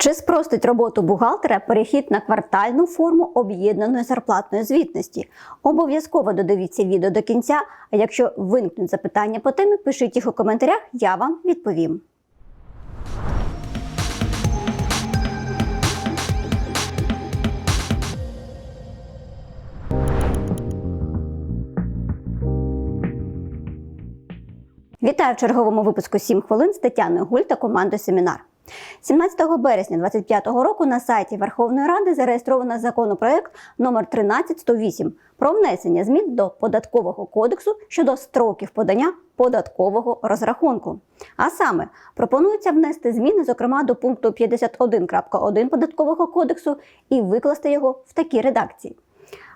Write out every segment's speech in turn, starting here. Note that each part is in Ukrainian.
Чи спростить роботу бухгалтера перехід на квартальну форму об'єднаної зарплатної звітності? Обов'язково додивіться відео до кінця. А якщо виникнуть запитання по темі, пишіть їх у коментарях, я вам відповім. Вітаю в черговому випуску «7 хвилин з Тетяною Гуль та командою Семінар. 17 березня 2025 року на сайті Верховної Ради зареєстровано законопроект номер 13108 про внесення змін до податкового кодексу щодо строків подання податкового розрахунку. А саме пропонується внести зміни, зокрема до пункту 51.1 податкового кодексу, і викласти його в такій редакції.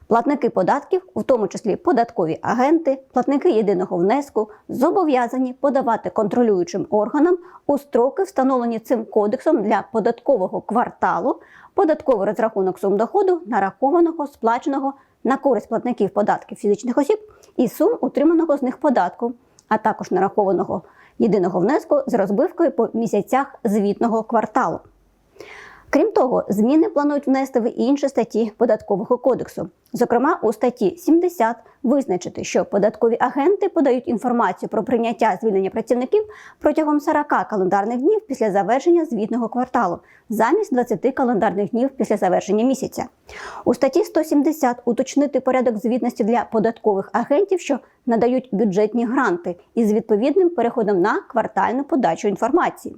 Платники податків, у тому числі податкові агенти, платники єдиного внеску, зобов'язані подавати контролюючим органам у строки, встановлені цим кодексом для податкового кварталу, податковий розрахунок сум доходу, нарахованого, сплаченого на користь платників податків фізичних осіб і сум утриманого з них податку, а також нарахованого єдиного внеску з розбивкою по місяцях звітного кварталу. Крім того, зміни планують внести в інші статті податкового кодексу. Зокрема, у статті 70 визначити, що податкові агенти подають інформацію про прийняття звільнення працівників протягом 40 календарних днів після завершення звітного кварталу, замість 20 календарних днів після завершення місяця. У статті 170 уточнити порядок звітності для податкових агентів, що надають бюджетні гранти із відповідним переходом на квартальну подачу інформації,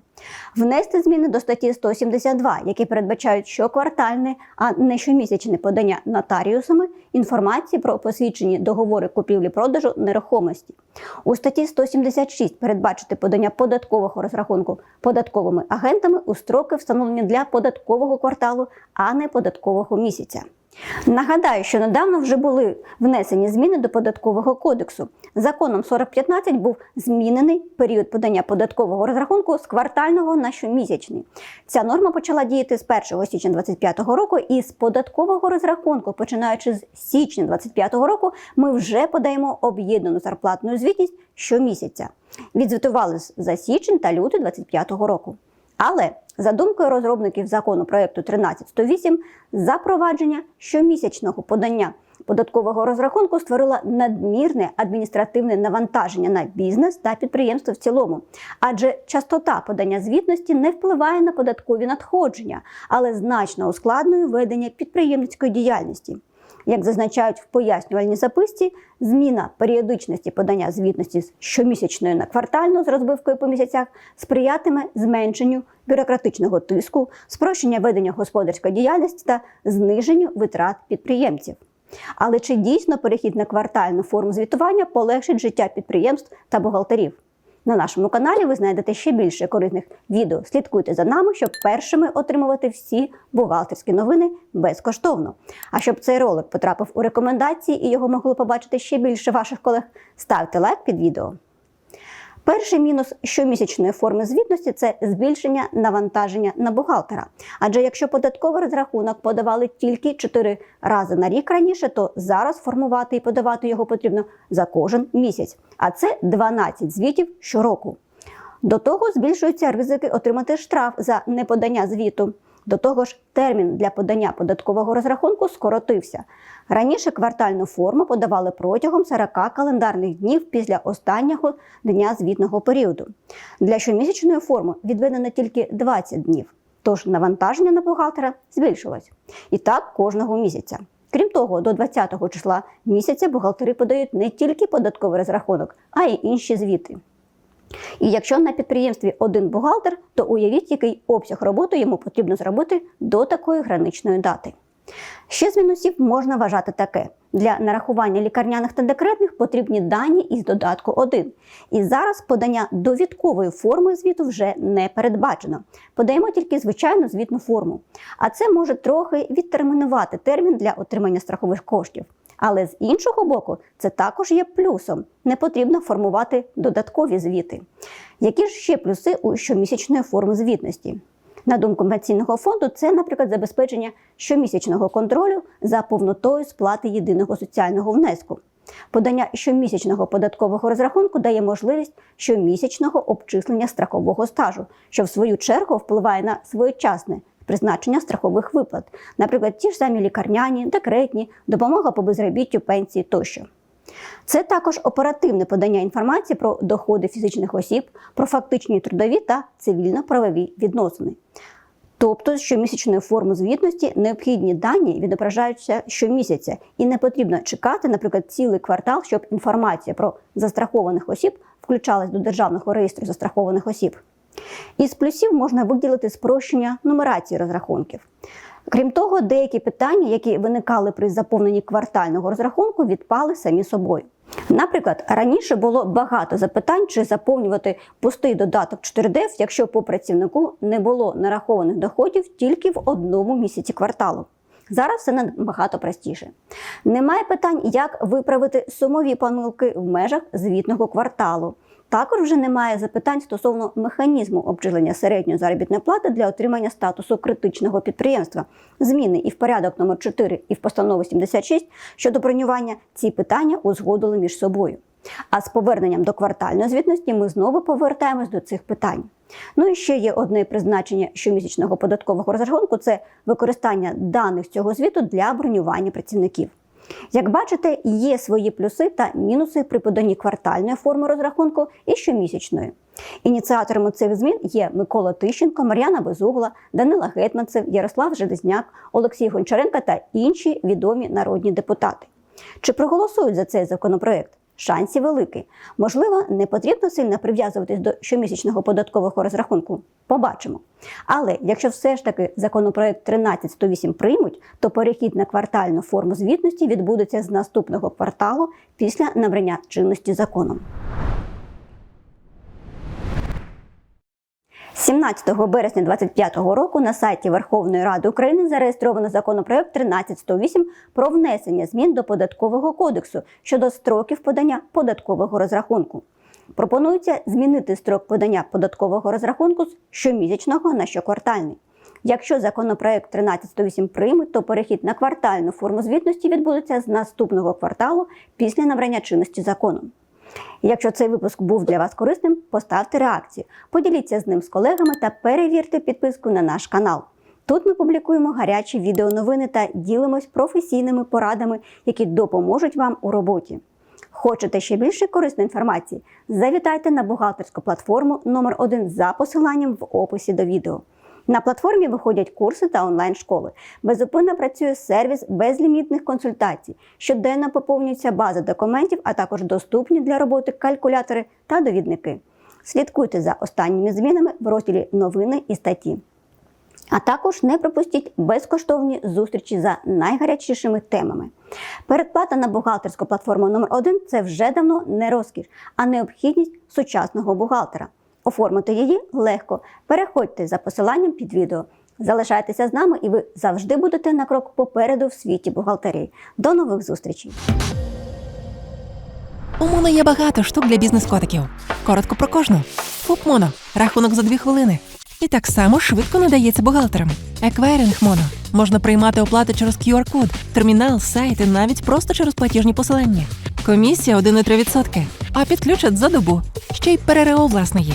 внести зміни до статті 172, які передбачають щоквартальне, а не щомісячне подання нотаріусами інформації про посвідчені договори купівлі-продажу нерухомості. У статті 176 передбачити подання податкового розрахунку податковими агентами у строки, встановлені для податкового кварталу, а не податкового місяця. Нагадаю, що недавно вже були внесені зміни до податкового кодексу. Законом 4015 був змінений період подання податкового розрахунку з квартального на щомісячний. Ця норма почала діяти з 1 січня 2025 року, і з податкового розрахунку, починаючи з січня 2025 року, ми вже подаємо об'єднану зарплатну звітність щомісяця. Відзвітували за січень та лютий 2025 року. Але за думкою розробників закону проєкту 13108, запровадження щомісячного подання податкового розрахунку створило надмірне адміністративне навантаження на бізнес та підприємство в цілому, адже частота подання звітності не впливає на податкові надходження, але значно ускладнює ведення підприємницької діяльності. Як зазначають в пояснювальній записці, зміна періодичності подання звітності з щомісячної на квартальну з розбивкою по місяцях сприятиме зменшенню бюрократичного тиску, спрощення ведення господарської діяльності та зниженню витрат підприємців. Але чи дійсно перехід на квартальну форму звітування полегшить життя підприємств та бухгалтерів? На нашому каналі ви знайдете ще більше корисних відео. Слідкуйте за нами, щоб першими отримувати всі бухгалтерські новини безкоштовно. А щоб цей ролик потрапив у рекомендації і його могло побачити ще більше ваших колег, ставте лайк під відео. Перший мінус щомісячної форми звітності це збільшення навантаження на бухгалтера. Адже якщо податковий розрахунок подавали тільки 4 рази на рік раніше, то зараз формувати і подавати його потрібно за кожен місяць. А це 12 звітів щороку. До того збільшуються ризики отримати штраф за неподання звіту. До того ж, термін для подання податкового розрахунку скоротився. Раніше квартальну форму подавали протягом 40 календарних днів після останнього дня звітного періоду. Для щомісячної форми відведено тільки 20 днів, тож навантаження на бухгалтера збільшилось. І так кожного місяця. Крім того, до 20-го числа місяця бухгалтери подають не тільки податковий розрахунок, а й інші звіти. І якщо на підприємстві один бухгалтер, то уявіть, який обсяг роботи йому потрібно зробити до такої граничної дати. Ще з мінусів можна вважати таке: для нарахування лікарняних та декретних потрібні дані із додатку 1. І зараз подання довідкової форми звіту вже не передбачено. Подаємо тільки звичайну звітну форму. А це може трохи відтермінувати термін для отримання страхових коштів. Але з іншого боку, це також є плюсом. Не потрібно формувати додаткові звіти. Які ж ще плюси у щомісячної форми звітності? На думку пенсійного фонду, це, наприклад, забезпечення щомісячного контролю за повнотою сплати єдиного соціального внеску. Подання щомісячного податкового розрахунку дає можливість щомісячного обчислення страхового стажу, що в свою чергу впливає на своєчасне призначення страхових виплат, наприклад, ті ж самі лікарняні, декретні, допомога по безробіттю, пенсії тощо. Це також оперативне подання інформації про доходи фізичних осіб, про фактичні трудові та цивільно-правові відносини. Тобто, щомісячної форми звітності необхідні дані відображаються щомісяця, і не потрібно чекати, наприклад, цілий квартал, щоб інформація про застрахованих осіб включалась до державного реєстру застрахованих осіб. Із плюсів можна виділити спрощення нумерації розрахунків. Крім того, деякі питання, які виникали при заповненні квартального розрахунку, відпали самі собою. Наприклад, раніше було багато запитань, чи заповнювати пустий додаток 4DEF, якщо по працівнику не було нарахованих доходів тільки в одному місяці кварталу. Зараз все набагато простіше. Немає питань, як виправити сумові помилки в межах звітного кварталу. Також вже немає запитань стосовно механізму обчислення середньої заробітної плати для отримання статусу критичного підприємства. Зміни і в порядок номер 4 і в постанову 76 щодо бронювання ці питання узгодили між собою. А з поверненням до квартальної звітності ми знову повертаємось до цих питань. Ну і ще є одне призначення щомісячного податкового розрахунку це використання даних цього звіту для бронювання працівників. Як бачите, є свої плюси та мінуси при поданні квартальної форми розрахунку і щомісячної. Ініціаторами цих змін є Микола Тищенко, Мар'яна Безугла, Данила Гетманцев, Ярослав Железняк, Олексій Гончаренко та інші відомі народні депутати. Чи проголосують за цей законопроект? Шансів великі. Можливо, не потрібно сильно прив'язуватись до щомісячного податкового розрахунку. Побачимо. Але якщо все ж таки законопроект 13108 приймуть, то перехід на квартальну форму звітності відбудеться з наступного кварталу після набрання чинності законом. 17 березня 2025 року на сайті Верховної Ради України зареєстровано законопроект 13108 про внесення змін до податкового кодексу щодо строків подання податкового розрахунку. Пропонується змінити строк подання податкового розрахунку з щомісячного на щоквартальний. Якщо законопроект 13108 приймуть, то перехід на квартальну форму звітності відбудеться з наступного кварталу після набрання чинності законом. Якщо цей випуск був для вас корисним, поставте реакцію, поділіться з ним з колегами та перевірте підписку на наш канал. Тут ми публікуємо гарячі відеоновини та ділимось професійними порадами, які допоможуть вам у роботі. Хочете ще більше корисної інформації? Завітайте на бухгалтерську платформу номер 1 за посиланням в описі до відео. На платформі виходять курси та онлайн-школи. Безупинно працює сервіс безлімітних консультацій. Щоденно поповнюється база документів, а також доступні для роботи калькулятори та довідники. Слідкуйте за останніми змінами в розділі Новини і статті. А також не пропустіть безкоштовні зустрічі за найгарячішими темами. Передплата на бухгалтерську платформу номер 1 це вже давно не розкіш, а необхідність сучасного бухгалтера. Оформити її легко. Переходьте за посиланням під відео. Залишайтеся з нами, і ви завжди будете на крок попереду в світі бухгалтерії. До нових зустрічей! У Моно є багато штук для бізнес-котиків. Коротко про кожну. ФУП Моно. Рахунок за дві хвилини. І так само швидко надається бухгалтерам. Еквайринг Моно. Можна приймати оплати через QR-код, термінал, сайт і навіть просто через платіжні посилання. Комісія 1,3%. А підключать за добу. Ще й ПРРО власне є.